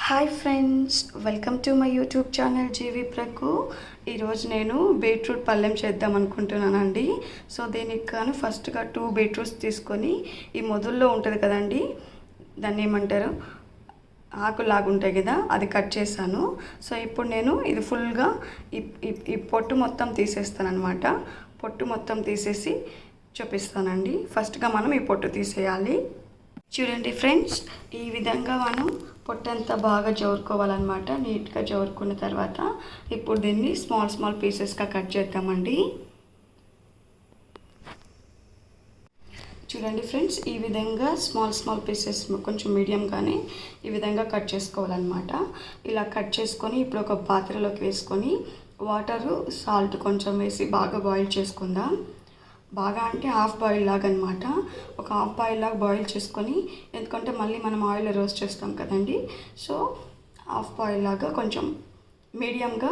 Hi friends welcome to my YouTube channel జీవి ప్రకు ఈరోజు నేను బీట్రూట్ పళ్ళెం చేద్దాం అనుకుంటున్నానండి. సో దీనికి గాను ఫస్ట్గా టూ బీట్రూట్స్ తీసుకొని ఈ మొదల్లో ఉంటుంది కదండి దాన్ని ఏమంటారు? ఆకులాగా ఉంటాయి కదా అది కట్ చేశాను. సో ఇప్పుడు నేను ఇది ఫుల్గా ఈ ఈ- ఈ పొట్టు మొత్తం తీసేస్తాను అనమాట పొట్టు మొత్తం తీసేసి చూపిస్తానండి. ఫస్ట్గా మనం ఈ పొట్టు తీసేయాలి. చూడండి ఫ్రెండ్స్ ఈ విధంగా మనం పొట్టంతా బాగా జోరుకోవాలన్నమాట. నీట్గా జోరుకున్న తర్వాత ఇప్పుడు దీన్ని స్మాల్ స్మాల్ పీసెస్గా కట్ చేద్దామండి. చూడండి ఫ్రెండ్స్ ఈ విధంగా స్మాల్ స్మాల్ పీసెస్ కొంచెం మీడియంగానే ఈ విధంగా కట్ చేసుకోవాలన్నమాట. ఇలా కట్ చేసుకొని ఇప్పుడు ఒక పాత్రలోకి వేసుకొని వాటరు సాల్ట్ కొంచెం వేసి బాగా బాయిల్ చేసుకుందాం. బాగా అంటే హాఫ్ బాయిల్ లాగా అనమాట ఒక హాఫ్ బాయిల్ లాగా బాయిల్ చేసుకొని ఎందుకంటే మళ్ళీ మనం ఆయిల్ రోస్ట్ చేస్తాం కదండి. సో హాఫ్ బాయిల్ లాగా కొంచెం మీడియంగా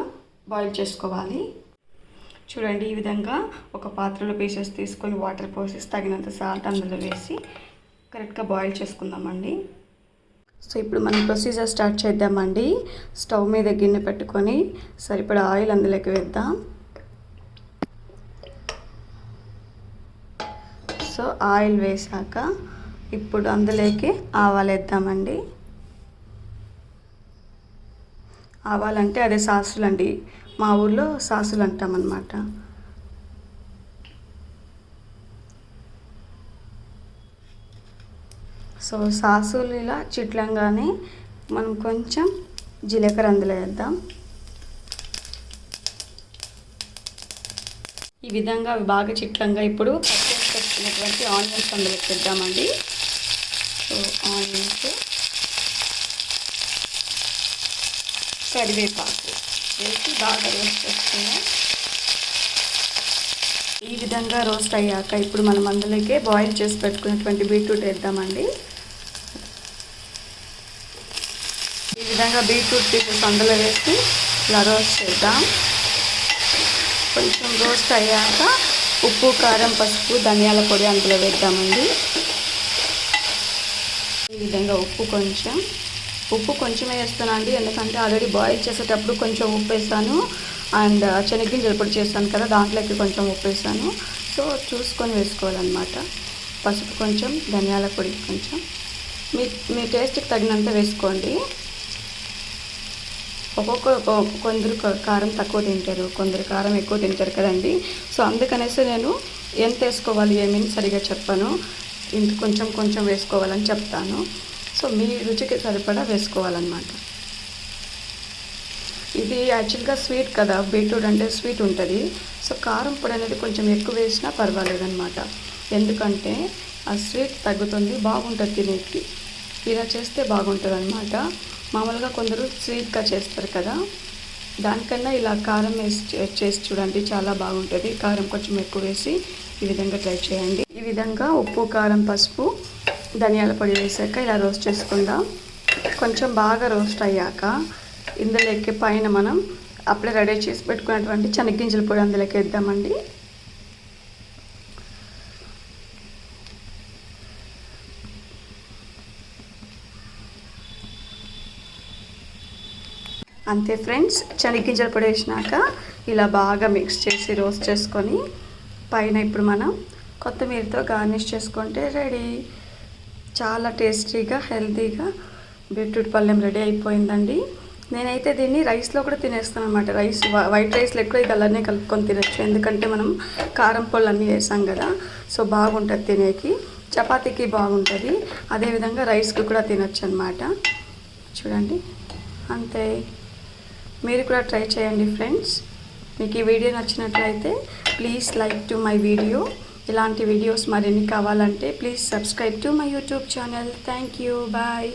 బాయిల్ చేసుకోవాలి. చూడండి ఈ విధంగా ఒక పాత్రలో పీసెస్ తీసుకొని వాటర్ పోసేసి తగినంత సాల్ట్ అందులో వేసి కరెక్ట్గా బాయిల్ చేసుకుందామండి. సో ఇప్పుడు మనం ప్రొసీజర్ స్టార్ట్ చేద్దామండి. స్టవ్ మీద గిన్నె పెట్టుకొని సరిపడా ఆయిల్ అందులోకి వేద్దాం. సో ఆయిల్ వేసాక ఇప్పుడు అందులోకి ఆవాలు వేద్దామండి ఆవాలంటే అదే సాసులు అండి మా ఊర్లో సాసులు అంటామన్నమాట సో సాసులు ఇలా చిట్లంగానే మనం కొంచెం జీలకర్ర అందులో వేద్దాం. ఈ విధంగా అవి బాగా చిట్లంగా ఇప్పుడు కట్ ఆనియన్స్ అందులో వేద్దామండి సో ఆనియన్స్ కరివేపాకు వేసి బాగా రోస్ట్ చేసుకున్నాం. ఈ విధంగా రోస్ట్ అయ్యాక ఇప్పుడు మనం అందులోకే బాయిల్ చేసి పెట్టుకున్నటువంటి బీట్రూట్ వేద్దామండి. ఈ విధంగా బీట్రూట్ పీసెస్ అందులో వేసి ఇలా రోస్ట్ చేద్దాం. కొంచెం రోస్ట్ అయ్యాక ఉప్పు కారం పసుపు ధనియాల పొడి అందులో వేద్దామండి. ఈ విధంగా ఉప్పు కొంచెం. ఉప్పు కొంచెమే వేస్తాను అండి ఎందుకంటే ఆల్రెడీ బాయిల్ చేసేటప్పుడు కొంచెం ఉప్పు వేస్తాను. అండ్ శనగ్గింజలు పొడి చేస్తాను కదా దాంట్లోకి కొంచెం ఉప్పు వేస్తాను. సో చూసుకొని వేసుకోవాలన్నమాట. పసుపు కొంచెం ధనియాల పొడి కొంచెం. మీ మీ టేస్ట్కి తగినంత వేసుకోండి. ఒక్కొక్క ఒక్కొక్క- కొందరు క- కారం తక్కువ తింటారు కొందరు కారం ఎక్కువ తింటారు కదండి. సో అందుకనేసి నేను ఎంత వేసుకోవాలి ఏమని సరిగా చెప్పాను. ఇంత కొంచెం కొంచెం వేసుకోవాలని చెప్తాను. సో మీ రుచికి సరిపడా వేసుకోవాలన్నమాట. ఇది యాక్చువల్గా స్వీట్ కదా బీట్రూట్ అంటే స్వీట్ ఉంటుంది. సో కారం పొడి అనేది కొంచెం ఎక్కువ వేసినా పర్వాలేదన్నమాట. ఎందుకంటే ఆ స్వీట్ తగ్గుతుంది బాగుంటుంది తినేకి. ఇలా చేస్తే బాగుంటుంది అనమాట మామూలుగా కొందరు స్వీట్గా చేస్తారు కదా. దానికన్నా ఇలా కారం వేసి చేసి చూడండి చాలా బాగుంటుంది. కారం కొంచెం ఎక్కువ వేసి ఈ విధంగా ట్రై చేయండి. ఈ విధంగా ఉప్పు కారం పసుపు ధనియాల పొడి వేసాక ఇలా రోస్ట్ చేసుకుందాం. కొంచెం బాగా రోస్ట్ అయ్యాక ఇందులోకి పైన మనం అప్పుడే రెడీ చేసి పెట్టుకున్నటువంటి చెనగ్గింజల పొడి అందులోకి వేద్దామండి. అంతే ఫ్రెండ్స్ శనగ్గింజల పొడి వేసినాక ఇలా బాగా మిక్స్ చేసి రోస్ట్ చేసుకొని పైన ఇప్పుడు మనం కొత్తిమీరతో గార్నిష్ చేసుకుంటే రెడీ చాలా టేస్టీగా హెల్తీగా బీట్రూట్ పళ్ళెం రెడీ అయిపోయిందండి. నేనైతే దీన్ని రైస్లో కూడా తినేస్తాను అనమాట రైస్ వైట్ రైస్లో ఎక్కువ ఇది అలానే కలుపుకొని తినచ్చు. ఎందుకంటే మనం కారం పళ్ళు అన్నీ వేసాం కదా సో బాగుంటుంది తినేకి. చపాతీకి బాగుంటుంది. అదేవిధంగా రైస్కి కూడా తినచ్చు అనమాట చూడండి అంతే. మీరు కూడా ట్రై చేయండి ఫ్రెండ్స్. మీకు ఈ వీడియో నచ్చినట్లయితే please like to my video. ఇలాంటి వీడియోస్ మరిన్ని కావాలంటే please subscribe to my YouTube channel. Thank you. Bye.